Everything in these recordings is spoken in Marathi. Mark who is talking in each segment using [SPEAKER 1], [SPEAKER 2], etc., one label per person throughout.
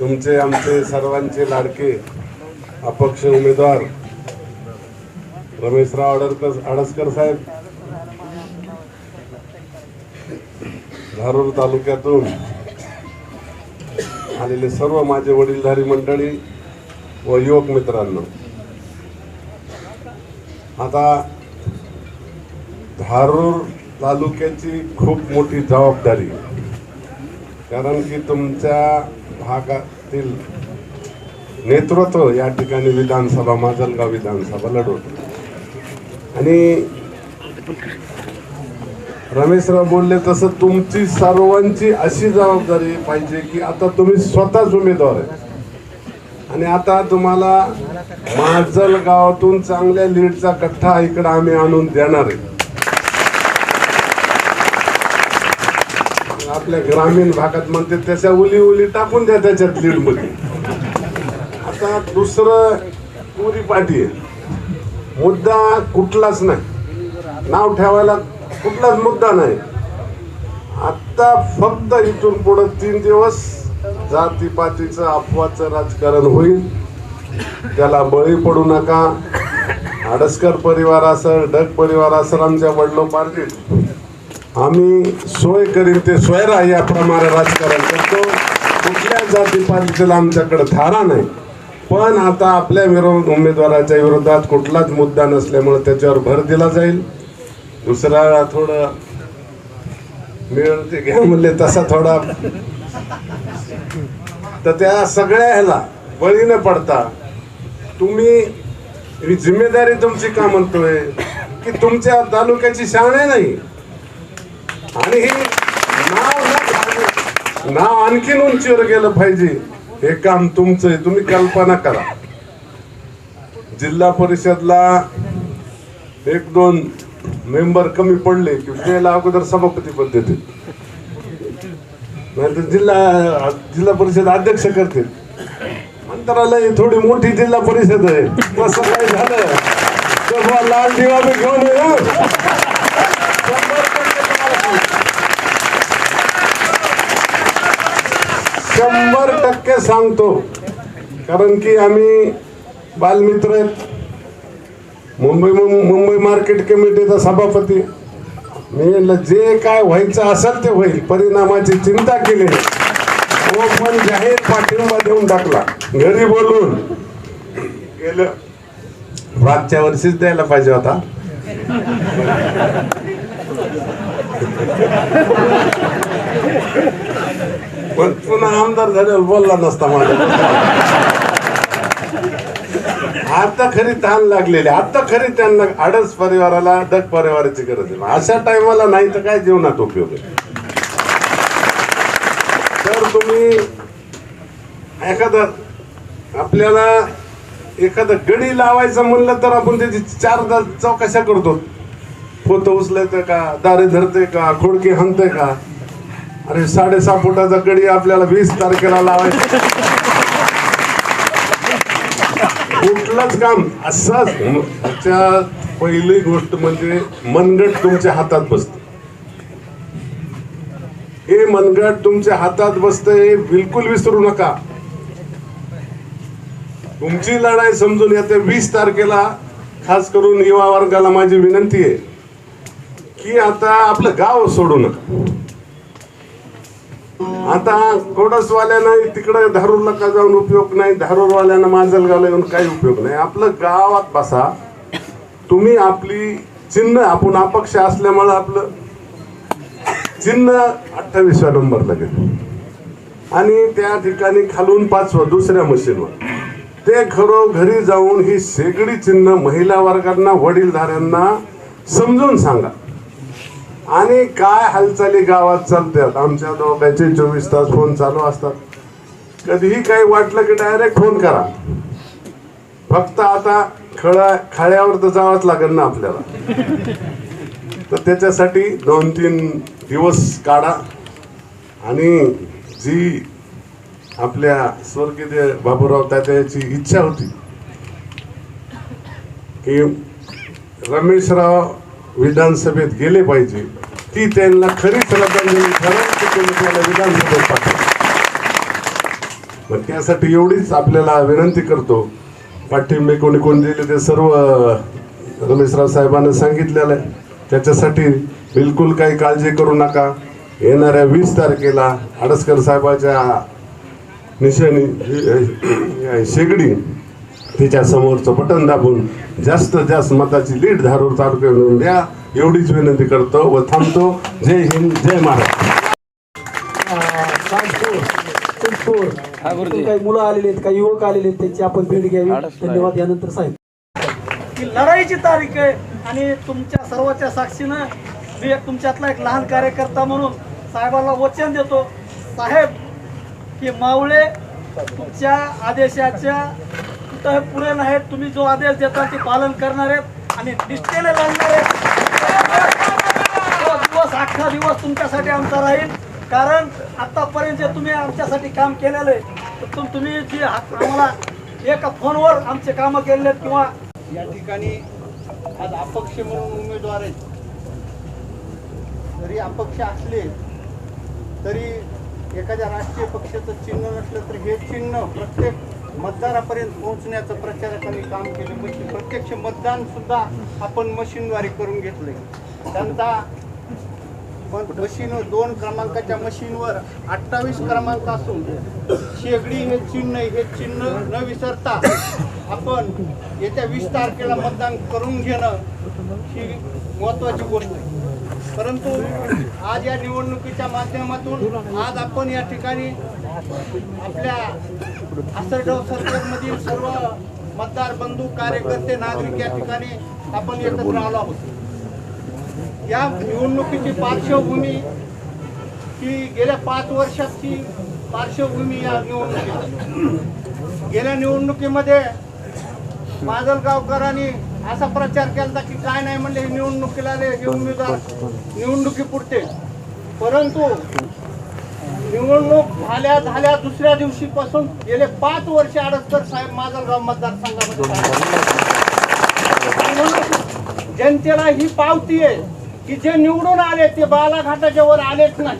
[SPEAKER 1] तुमचे आमचे सर्वांचे लाडके अपक्ष उमेदवार रमेशराव आडरकर आडसकर साहेब. धारूर तालुक्यातून आलेले सर्व माझे वडीलधारी मंडळी व युवक मित्रांनो आता धारूर तालुक्याची खूप मोठी जबाबदारी कारण की तुमच्या भागातील नेतृत्व या ठिकाणी विधानसभा माजलगाव विधानसभा लढवतो. आणि रमेशराव बोलले तसं तुमची सर्वांची अशी जबाबदारी पाहिजे की आता तुम्ही स्वतःच उमेदवार आहे. आणि आता तुम्हाला माजलगावातून चांगल्या लीडचा कठ्ठा इकडं आम्ही आणून देणार आहे. आपल्या ग्रामीण भागात म्हणते त्याच्या उली उली टाकून द्या त्याच्यात लीडमध्ये आता दुसरं पुरी पाठी आहे मुद्दा कुठलाच नाही. नाव ठेवायला कुठलाच मुद्दा नाही. आता फक्त इथून पुढं तीन दिवस जातीपातीचं अफवाचं राजकारण होईल. त्याला बळी पडू नका. आडसकर परिवार असेल डग परिवार असेल आमच्या वडिलोपार्जित. आम्ही सोय करीन ते सोयरा याप्रमाणे राजकारण करतो. कुठल्या जातीपातीला आमच्याकडे धारा नाही. पण आता आपल्या विरोध उमेदवाराच्या विरोधात कुठलाच मुद्दा नसल्यामुळे त्याच्यावर भर दिला जाईल. दुसरा थोडं मिळते ते घ्या म्हणले तसा थोडा. तर त्या सगळ्या ह्याला बळी न पडता. तुम्ही ही जिम्मेदारी तुमची का म्हणतोय? की तुमच्या तालुक्याची शान आहे नाही? आणि हे नाव नाव आणखीन उंचीवर गेलं पाहिजे. हे काम तुमचं आहे. तुम्ही कल्पना करा. जिल्हा परिषदला एक दोन मेंबर कमी पडले की त्याला अगोदर सभापती पद देते नाहीतर जिल्हा जिल्हा परिषद अध्यक्ष करते मंत्रालय थोडी मोठी जिल्हा परिषद आहे. तसं काय झालं? तर लाल दिवा बी घेऊन ये हं. शंभर टक्के तुम्हाला सांगतो. शंभर टक्के सांगतो. कारण की आम्ही बालमित्र आहेत. मुंबई मुंबई मार्केट कमिटीचा सभापती. मी जे काय व्हायचं असेल ते होईल. परिणामाची चिंता केली तो पण जाहीर पाठिंबा देऊन टाकला. घरी बोलून. गेलं. मागच्या वर्षीच द्यायला पाहिजे होता. पण पुन्हा आमदार झाल्यावर बोलला नसता माझ्या. आता खरी ताण लागलेली आता खरी त्यांना आडस परिवाराला डग परिवाराची गरज आहे. अशा टायमाला नाही तर काय जीवनात उपयोग आहे? तर तुम्ही एखादं आपल्याला एखादं गडी लावायचं म्हणलं तर आपण त्याची चार दा चौकशा करतो. पोत उचलायचं का दारे धरते का खोडके हाणते का? अरे साडेसहा फुटाचा गडी आपल्याला वीस तारखेला लावायचं. कुठलंच काम असंच. त्याच्या पहिली गोष्ट म्हणजे मनगट तुमच्या हातात बसते. हे मनगट तुमच्या हातात बसतं हे बिलकुल विसरू नका. तुमची लढाई समजून येते. वीस तारखेला खास करून युवा वर्गाला माझी विनंती आहे की आता आपलं गाव सोडू नका. आता कोडसवाल्यानं तिकडं धारूरला का जाऊन उपयोग नाही धारूरवाल्यांना माजलगावला येऊन काही उपयोग नाही. आपलं गावात बसा. तुम्ही आपली चिन्ह आपण अपक्ष असल्यामुळं आपलं चिन्ह अठ्ठावीसव्या नंबरला गेलं. आणि त्या ठिकाणी खालून पाचवं दुसऱ्या मशीनवर. ते घरोघरी जाऊन ही शेगडी चिन्ह महिला वर्गांना वडीलधाऱ्यांना समजून सांगा. आणि काय हालचाली गावात चालतात? आमच्या दोघांचे चोवीस तास फोन चालू असतात. कधीही काही वाटलं की डायरेक्ट फोन करा. फक्त आता खळा खाळ्यावर तर जावंच लागेल ना आपल्याला. तर त्याच्यासाठी दोन तीन दिवस काढा. आणि जी आपल्या स्वर्गीय बाबूराव तात्याची इच्छा होती की रमेशराव विधानसभेत गेले पाहिजे ती त्यांना खरी श्रद्धांजली ठरवून त्याला विधानसभेत पाठवलं मग त्यासाठी एवढीच आपल्याला विनंती करतो. पाठिंबे कोणी कोण दिले ते सर्व रमेशराव साहेबांना सांगितलेलं आहे. त्याच्यासाठी बिलकुल काही काळजी करू नका. येणाऱ्या वीस तारखेला आडसकर साहेबाच्या निशाणी शेगडी तिच्या समोरचं बटन दाबून जास्तीत जास्त मताची लीड धारूर तालुक्यात द्या. एवढीच विनंती करतो व थांबतो. जय हिंद जय महाराष्ट्र.
[SPEAKER 2] काही मुलं आलेले आहेत काही युवक आलेले आहेत त्यांची आपण भेट घ्यावी. धन्यवाद यानंतर साहेब.
[SPEAKER 3] ही लढाईची तारीख आहे आणि तुमच्या सर्वांच्या साक्षीनं मी एक तुमच्यातला एक लहान कार्यकर्ता म्हणून साहेबांना वचन देतो. साहेब की मावळे तुमच्या आदेशाच्या कुठं हे पुरे नाहीत. तुम्ही जो आदेश देता ते पालन करणार आहेत आणि निष्ठेने लढणार आहेत. दिवस अख्खा दिवस तुमच्यासाठी आमचा राहील. कारण आतापर्यंत जे तुम्ही आमच्यासाठी काम केलेलं आहे तर तुम- तुम्ही जे आम्हाला एका फोनवर आमचे कामं केलेले आहेत किंवा
[SPEAKER 4] या ठिकाणी आज अपक्ष म्हणून उमेदवार आहेत. जरी अपक्ष असले तरी एखाद्या राष्ट्रीय पक्षाचं चिन्ह नसलं तर हे चिन्ह प्रत्येक मतदारापर्यंत पोहोचण्याचं प्रचारकांनी काम केलं. म्हणजे प्रत्यक्ष मतदान सुद्धा आपण मशीनद्वारे करून घेतलंय. त्यांचा पण मशीन दोन क्रमांकाच्या मशीनवर अठ्ठावीस क्रमांक असून शेगडी हे चिन्ह हे चिन्ह न विसरता आपण येत्या वीस तारखेला मतदान करून घेणं ही महत्वाची गोष्ट आहे. परंतु आज या निवडणुकीच्या माध्यमातून आज आपण या ठिकाणी आपल्या आसरगाव मधील सर्व मतदार बंधू कार्यकर्ते नागरिक या ठिकाणी आपण एकत्र आलो आहोत. या निवडणुकीची पार्श्वभूमी ही गेल्या पाच वर्षाची पार्श्वभूमी या निवडणुकीची. गेल्या निवडणुकीमध्ये माजलगावकरांनी असा प्रचार केला की काय नाही म्हणले निवडणुकीला आले हे उमेदवार निवडणुकीपुरते. परंतु निवडणूक झाल्या झाल्या दुसऱ्या दिवशीपासून गेले पाच वर्ष आडसकर साहेब माजलगाव मतदारसंघामध्ये जनतेला ही पावती आहे की जे निवडून आले ते बालाघाटाच्या वर आलेच नाही.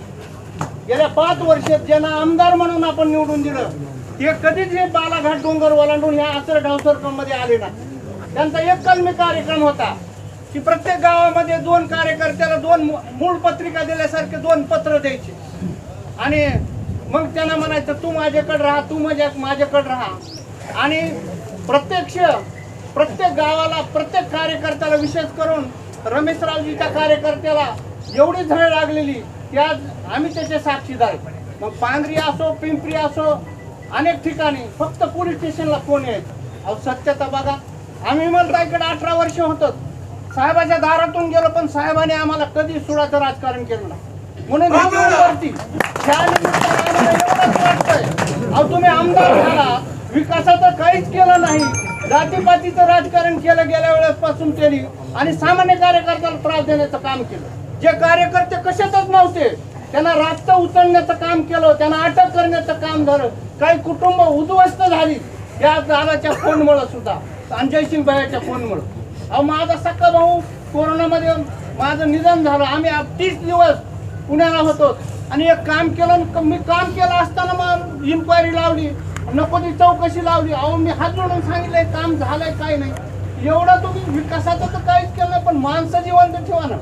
[SPEAKER 4] गेल्या पाच वर्षात ज्यांना आमदार म्हणून आपण निवडून दिलं ते कधीच हे बालाघाट डोंगर ओलांडून ह्या आसर ढावसरमध्ये आले नाही. त्यांचा एक कलमी कार्यक्रम होता की प्रत्येक गावामध्ये दोन कार्यकर्त्याला दोन मू- मूळ पत्रिका दिल्यासारखे दोन पत्र द्यायचे. आणि मग त्यांना म्हणायचं तू माझ्याकडे राहा तू माझ्या माझ्याकडे राहा. आणि प्रत्यक्ष प्रत्येक गावाला प्रत्येक कार्यकर्त्याला विशेष करून रमेशरावजीच्या कार्यकर्त्याला एवढी झळ लागलेली की आज आम्ही त्याचे साक्षीदार. मग पांगरी असो पिंपरी असो अनेक ठिकाणी फक्त पोलीस स्टेशनला फोन यायचे अहो सत्यता बघा. आम्ही मला इकडे अठरा वर्ष होतो. साहेबाच्या दारातून गेलो पण साहेबांनी आम्हाला कधी सुडाचं राजकारण केलं नाही. म्हणून अहो तुम्ही आमदार झाला. विकासाचं काहीच केलं नाही. जातीपातीचं राजकारण केलं गेल्या वेळेपासून त्यांनी. आणि सामान्य कार्यकर्त्याला त्रास देण्याचं काम केलं. जे कार्यकर्ते कशातच नव्हते त्यांना रास्त उचलण्याचं काम केलं त्यांना अटक करण्याचं काम झालं. काही कुटुंब उद्ध्वस्त झाली. या दादाच्या फोनमुळं सुद्धा. संजय सिंग फोनमुळं. अहो माझा सक्का भाऊ कोरोनामध्ये माझं निधन झालं. आम्ही तीस दिवस पुण्याला होतो. आणि एक काम केलं मी काम केलं असताना मग इन्क्वायरी लावली. नको ती चौकशी लावली. अहो मी हात जोडून सांगितलंय काम झालंय काय नाही. एवढं तुम्ही विकासाचं तर काहीच केलं नाही पण माणसं जिवंत ठेवा ना.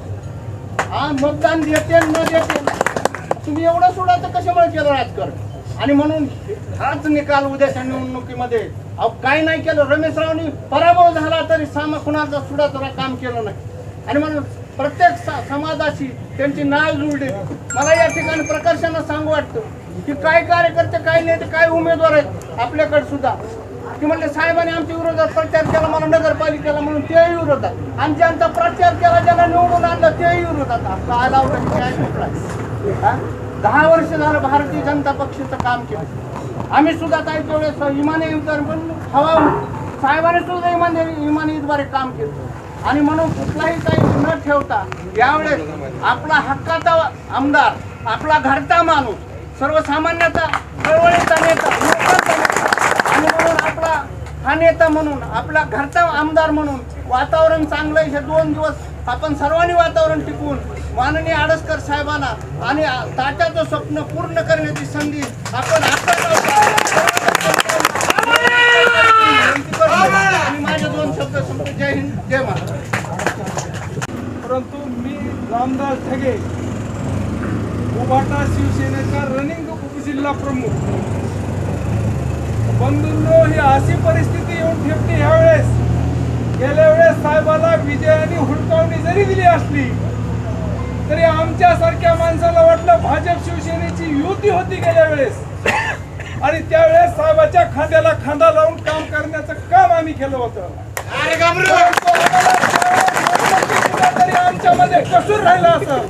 [SPEAKER 4] हा मतदान देते न देते. तुम्ही एवढं सोडायचं कशामुळे केलं राजकारण? आणि म्हणून हाच निकाल उद्याच्या निवडणुकीमध्ये. अहो काय नाही केलं. रमेशरावनी पराभव झाला तरी सामा कुणाचा सुडाचं काम केलं नाही. आणि म्हणून प्रत्येक सा- समाजाशी त्यांची नाळ जुळली. मला या ठिकाणी प्रकर्षानं सांगू वाटतं की काय कार्यकर्ते काय नेते काय उमेदवार आहेत आपल्याकडे सुद्धा. की म्हणले साहेबांनी आमच्या विरोधात प्रचार केला मला नगरपालिकेला म्हणून तेही विरोधात. आणि ज्यांचा प्रचार केला ज्याला निवडून आणलं तेही विरोधात. हा? दहा वर्ष झालं भारतीय जनता पक्षाचं काम केलं. आम्ही सुद्धा काही वेळेस इमानी पण हवा साहेबांनी सुद्धा इमानी इमानीद्वारे काम केलं. आणि म्हणून कुठलाही काही न ठेवता यावेळेस आपला हक्काचा आमदार आपला घरचा माणूस सर्वसामान्याचा चळवळीचा नेता आणि म्हणून आपला हा नेता म्हणून आपला घरचा आमदार म्हणून वातावरण चांगलं आहे हे दोन दिवस आपण सर्वांनी वातावरण टिकवून माननीय आडसकर साहेबांना आणि ताट्याचं स्वप्न पूर्ण करण्याची संधी आपण आता
[SPEAKER 5] माझे
[SPEAKER 4] दोन शब्द संपले. जय हिंद जय महाराज
[SPEAKER 5] रामदास ढगे उभाटा शिवसेनेचा रनिंग उपजिल्हा प्रमुख. बंधूंनो ही अशी परिस्थिती येऊन ठेवते ह्यावेळेस. गेल्या वेळेस साहेबाला विजयाने हुडकावणी जरी दिली असली तरी आमच्यासारख्या माणसाला वाटलं भाजप शिवसेनेची युती होती गेल्या वेळेस. आणि त्यावेळेस साहेबाच्या खांद्याला खांदा लावून काम करण्याचं काम आम्ही केलं होतं. यांच्यामध्ये कसूर राहिला असं?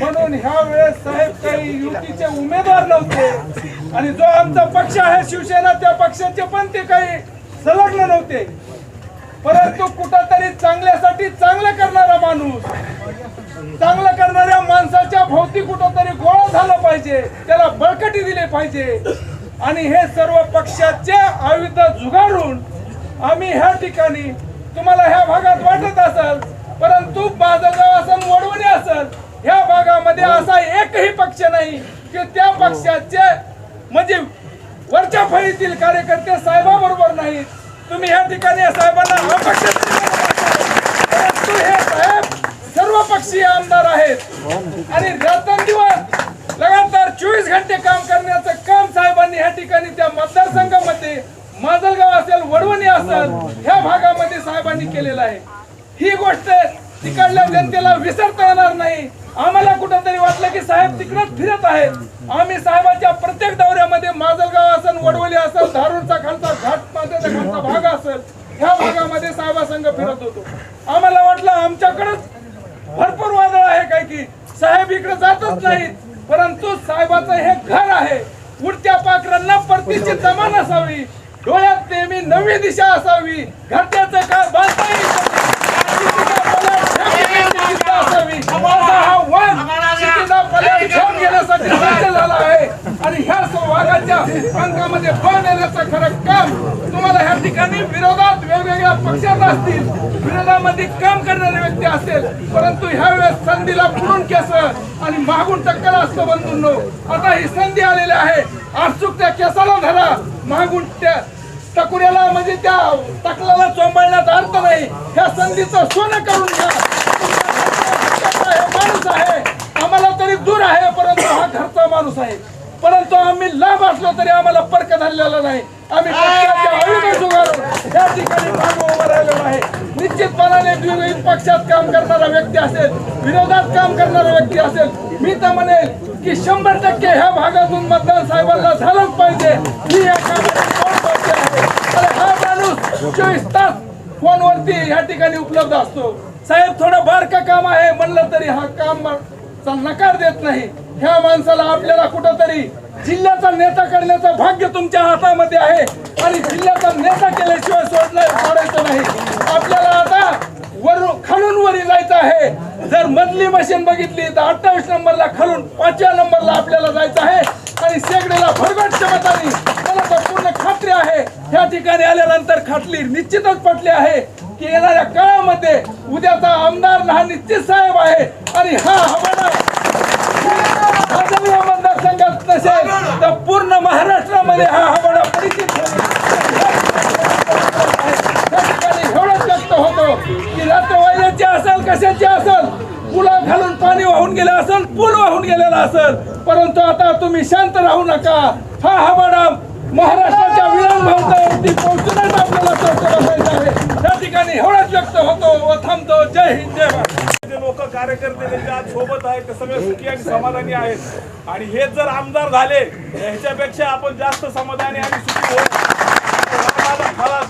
[SPEAKER 5] म्हणून ह्या वेळेस साहेब काही युतीचे उमेदवार नव्हते. आणि जो आमचा पक्ष आहे शिवसेना त्या पक्षाचे पण ते काही संलग्न नव्हते. परंतु कुठंतरी चांगल्यासाठी चांगलं करणारा माणूस चांगलं करणाऱ्या माणसाच्या भोवती कुठंतरी गोळा झालं पाहिजे त्याला बळकटी दिली पाहिजे. आणि हे सर्व पक्षाचे आयुध जुगारून आम्ही ह्या ठिकाणी तुम्हाला ह्या भागात वाटत असाल परंतु बाजलगाव असेल वडवणी असेल ह्या भागामध्ये असा एकही पक्ष नाही की त्या पक्षाचे म्हणजे वरच्या फळीतील कार्यकर्ते साहेबाबरोबर नाहीत. तुम्ही ह्या ठिकाणी साहेबांना अपक्ष परंतु हे साहेब सर्व पक्षीय आमदार आहेत. आणि रात्रंदिवस लगातार चोवीस घंटे काम करण्याचं काम साहेबांनी ह्या ठिकाणी त्या मतदारसंघामध्ये माजलगाव असेल वडवणी असेल ह्या भागामध्ये साहेबांनी केलेलं आहे. ही गोष्ट तिकडल्या जनतेला विसरता येणार नाही. आम्हाला कुठंतरी वाटलं की साहेब तिकडच फिरत आहेत. आम्ही साहेबाच्या प्रत्येक दौऱ्यामध्ये माजलगाव असेल वडवली असेल धारूरचा खालचा घाट मातेचा खालचा भाग असेल ह्या भागामध्ये साहेबासंघ फिरत होतो. आम्हाला वाटलं आमच्याकडंच भरपूर वादळ आहे काय की साहेब इकडे जातच नाहीत परंतु साहेबाचं हे घर आहे. उडत्या पाखरांना परतीची जमान असावी डोळ्यात नेहमी नवी दिशा असावी. घरच्या काय बांधता येईल असावी माझा हा वाघ शेतीला पल्यात घेऊन गेल्यासाठी सज्ज झाला आहे आणि ह्या वाघाच्या पंखामध्ये बळ देण्याचं खरं काम तुम्हाला ह्या ठिकाणी विरोधात वेगवेगळ्या पक्षात असतील विरोधामध्ये काम करणारे व्यक्ती असेल परंतु ह्यावेळेस संधीला पुरून केस आणि मागून टक्कर असतं बंधूंनो. आता ही संधी आलेली आहे. आपसूक त्या केसाला धरा. मागून त्या टकुऱ्याला म्हणजे त्या टकलाला चोंबळण्यात अर्थ नाही. ह्या संधीचं सोनं करून घ्या. माणूस आहे आम्हाला तरी दूर आहे परंतु हा घरचा माणूस आहे. परंतु आम्ही लांब असलो तरी आम्हाला पर्क झालेला नाही. आम्ही या ठिकाणी उभं आहे निश्चितपणाने विरोधी पक्षात काम करणारा व्यक्ती असेल विरोधात काम करणारा व्यक्ती असेल मी तर म्हणेल की शंभर टक्के ह्या भागातून मतदान साहेबांना झालंच पाहिजे. ही या कामाची हा माणूस चोवीस तास फोनवरती या ठिकाणी उपलब्ध असतो. साहेब थोडं बारकं काम आहे. म्हणलं तरी हा काम चा नकार देत नाही. ह्या माणसाला आपल्याला कुठंतरी जिल्ह्याचा नेता करण्याचं भाग्य तुमच्या हातामध्ये आहे. आणि जिल्ह्याचा नेता केल्याशिवाय सोडलं सोडायचं नाही. आपल्याला आता वरून खालून वर जायचं आहे. जर मधली मशीन बघितली तर अठ्ठावीस नंबरला खालून पाचव्या नंबरला आपल्याला जायचं आहे. आणि शेगडीला भरगट क्षमतानी मला तर पूर्ण खात्री आहे. ह्या ठिकाणी आल्यानंतर खाटली निश्चितच पटली आहे की येणाऱ्या काळामध्ये उद्याचा आमदार हा निश्चित साहेब आहे. आणि हा हवाना आजही या मतदारसंघात नसेल तर पूर्ण महाराष्ट्रामध्ये हा हवाना परिचित त्या ठिकाणी एवढंच व्यक्त होतो की रात्रवाल्याची असेल कशाची असेल पुला घालून पाणी वाहून गेलं असेल पूल वाहून गेलेला असेल परंतु आता तुम्ही शांत राहू नका. हा हवाडा महाराष्ट्राच्या विधान भवनावरती पोहोचूनच आपल्याला चर्चा बसायचं आहे. त्या ठिकाणी एवढंच व्यक्त होतो व थांबतो. जय हिंद जय महाराष्ट्र
[SPEAKER 6] कार्यकर्ते त्यांच्या आज सोबत आहेत ते सगळे सुखी आणि समाधानी आहेत. आणि हेच जर आमदार झाले ह्याच्यापेक्षा आपण जास्त समाधानी आणि सुखी मला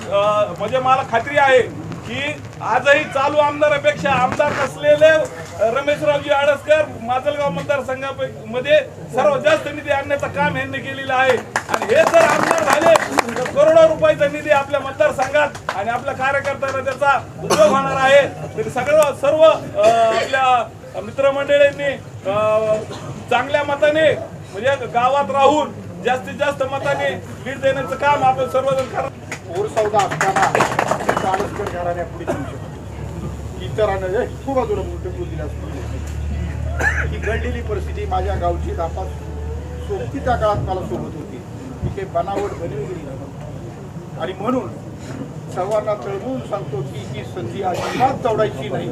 [SPEAKER 6] म्हणजे मला खात्री आहे की आजही चालू आमदारापेक्षा आमदार नसलेले रमेशरावजी आडसकर माजलगाव मतदारसंघामध्ये सर्वात जास्त निधी आणण्याचं काम यांनी केलेलं आहे. आणि हे जर आमदार झाले करोडो रुपयाचा निधी आपल्या मतदारसंघात आणि आपल्या कार्यकर्त्यांना त्याचा उपयोग होणार आहे. तरी सगळं सर्व आपल्या मित्रमंडळींनी चांगल्या मताने म्हणजे गावात राहून जास्तीत जास्त मताने लीड देण्याचं काम आपण सर्वजण करत
[SPEAKER 7] ओरसौदा असताना चाळीसकर घराने पुढे घेऊ शकतो इतरांना खूप बाजूला मोठे दिल्यास असतो ही घडलेली परिस्थिती माझ्या गावची नापास सोबतीच्या काळात मला सोबत होती. तिथे काही बनावट बनवली नाही आणि म्हणून सर्वांना तळमळून सांगतो की ही संधी अजिबात दौडायची नाही.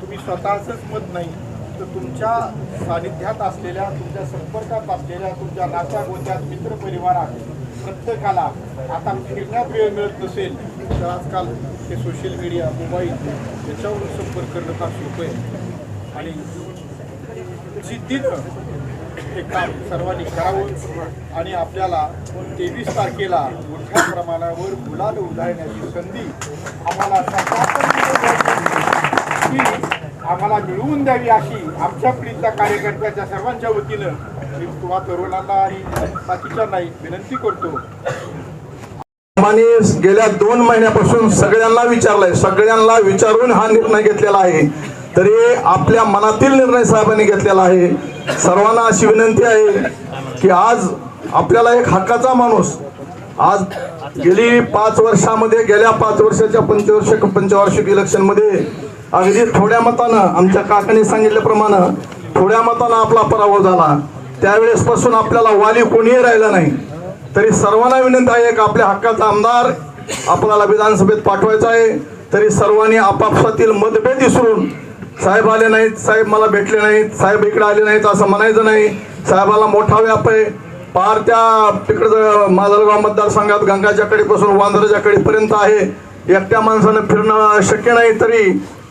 [SPEAKER 7] तुम्ही स्वतःचंच मत नाही तर तुमच्या सानिध्यात असलेल्या तुमच्या संपर्कात असलेल्या तुमच्या नात्या मित्रपरिवारात प्रत्येकाला आता फिरण्यात वेळ मिळत नसेल तर आजकाल हे सोशल मीडिया मोबाईल याच्यावरून संपर्क करणं फार सोपं आहे. आणि जिद्दीनं हे काम सर्वांनी करावं आणि आपल्याला तेवीस तारखेला मोठ्या प्रमाणावर गुलाल उधळण्याची संधी आम्हाला सरकारकडून आम्हाला मिळवून द्यावी अशी आमच्या पिढीतल्या कार्यकर्त्याच्या सर्वांच्या वतीनं मी तुम्हा तरुणांना आणि बाकीच्यांनाही विनंती करतो.
[SPEAKER 8] गेल्या दोन महिन्यापासून सगळ्यांना विचारलंय. सगळ्यांना विचारून हा निर्णय घेतलेला आहे. तरी आपल्या मनातील निर्णय साहेबांनी घेतलेला आहे. सर्वांना अशी विनंती आहे की आज आपल्याला एक हक्काचा माणूस आज गेली पाच वर्षामध्ये गेल्या पाच वर्षाच्या पंचवर्षक पंचवार्षिक इलेक्शनमध्ये अगदी थोड्या मतानं आमच्या काकाने सांगितल्याप्रमाणे थोड्या मतानं आपला पराभव झाला. त्यावेळेसपासून आपल्याला वाली कोणीही राहिला नाही. तरी सर्वांना विनंती आहे की आपल्या हक्काचा आमदार आपल्याला विधानसभेत पाठवायचा आहे. तरी सर्वांनी आपापसातील मतभेद विसरून साहेब आले नाहीत साहेब मला भेटले नाहीत साहेब इकडे आले नाहीत असं म्हणायचं नाही. साहेबाला मोठा व्याप आहे. पार त्या तिकडं माजलगाव मतदारसंघात गंगाच्या कडेपासून वांद्राच्या कडेपर्यंत आहे. एकट्या माणसानं फिरणं शक्य नाही तरी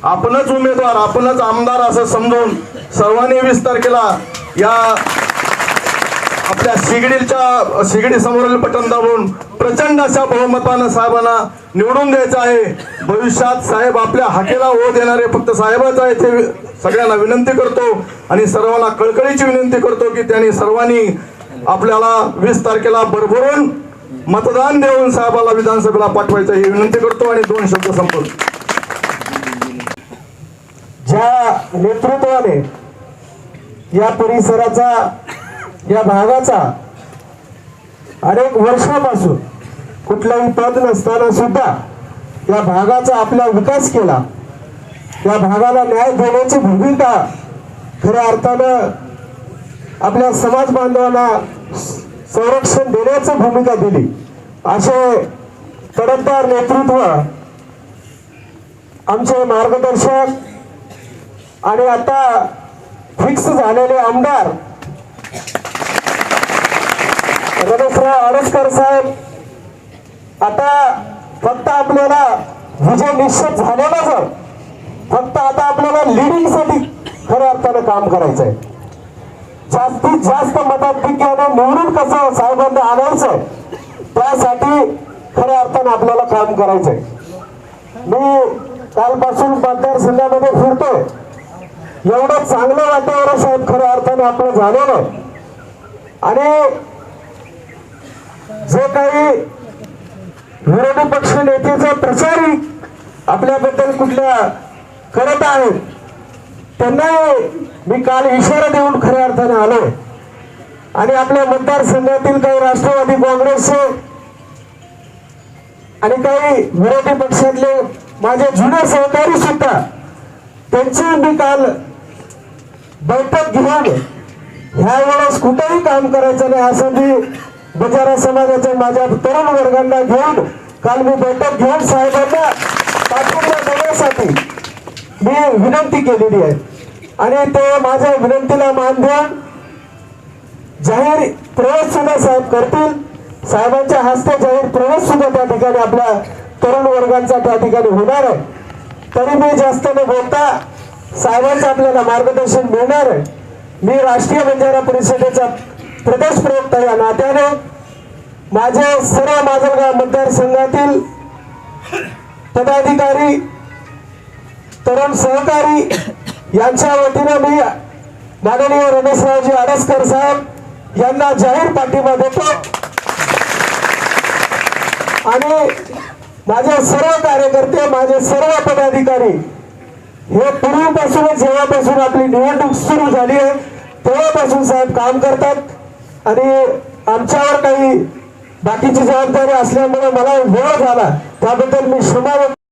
[SPEAKER 8] आपणच उमेदवार आपणच आमदार असं समजून सर्वांनी विस्तार केला या आपल्या शिगडीच्या शिगडी समोरील पटन दाबून प्रचंड अशा बहुमतानं साहेबांना निवडून द्यायचं आहे. भविष्यात साहेब आपल्या हाकेला हो देणारे फक्त साहेबच आहे ते सगळ्यांना विनंती करतो आणि सर्वांना कळकळीची विनंती करतो की त्यांनी सर्वांनी आपल्याला वीस तारखेला भरभरून मतदान देऊन साहेबाला विधानसभेला पाठवायचं ही विनंती करतो आणि दोन शब्द संपवतो.
[SPEAKER 2] ज्या नेतृत्वाने या परिसराचा या भागाचा अनेक वर्षापासून कुठलाही पद नसताना सुद्धा या भागाचा आपला विकास केला. या भागाला न्याय देण्याची भूमिका खऱ्या अर्थानं आपल्या समाज बांधवांना संरक्षण देण्याची भूमिका दिली. असे तडकदार नेतृत्व आमचे मार्गदर्शक आणि आता फिक्स झालेले आमदार रमेशराव आडसकर साहेब आता फक्त आपल्याला विजय निश्चित झालेला सर? फक्त आता आपल्याला लिडिंगसाठी खऱ्या अर्थानं काम करायचंय. जास्तीत जास्त मताधिक्याने निवडून कसं साहेबांना आणायचं त्यासाठी खऱ्या अर्थानं आपल्याला काम करायचंय. मी कालपासून मतदारसंघामध्ये फिरतोय. एवढं चांगलं वातावरण साहेब खऱ्या अर्थानं आपलं झालेलं आहे आणि जे काही विरोधी पक्ष नेतेचा प्रचारी आपल्याबद्दल कुठल्या करत आहेत त्यांना मी काल इशारा देऊन खऱ्या अर्थाने आलो. आणि आपल्या मतदारसंघातील काही राष्ट्रवादी काँग्रेसचे आणि काही विरोधी पक्षातले माझे जुने सहकारी सुद्धा त्यांची मी काल बैठक घेऊन ह्या वेळेस कुठेही काम करायचं नाही असं मी बजारा समाजाच्या माझ्या तरुण वर्गांना घेऊन काल मी बैठक घेऊन साहेबांना पाठिंबा देण्यासाठी मी विनंती केलेली आहे. आणि ते माझ्या विनंतीला मान देऊन जाहीर प्रवेश सुद्धा साहेब करतील. साहेबांच्या हस्ते जाहीर प्रवेश सुद्धा त्या ठिकाणी आपल्या तरुण वर्गांचा त्या ठिकाणी होणार आहे. तरी मी जास्त न बोलता साहेबांचं आपल्याला मार्गदर्शन मिळणार आहे. मी राष्ट्रीय बंजारा परिषदेचा प्रदेश प्रवक्ता या नात्याने माझे सर्व माजलगाव मतदारसंघातील पदाधिकारी तरुण सहकारी यांच्या वतीनं मी माननीय रमेशरावजी आडसकर साहेब यांना जाहीर पाठिंबा देतो. आणि माझे सर्व कार्यकर्ते माझे सर्व पदाधिकारी हे पूर्वीपासूनच जेव्हापासून आपली निवडणूक सुरू झाली आहे तेव्हापासून साहेब काम करतात. आणि आमच्यावर काही बाकीची जबाबदारी असल्यामुळे मला वेळ झाला. त्याबद्दल मी क्षमा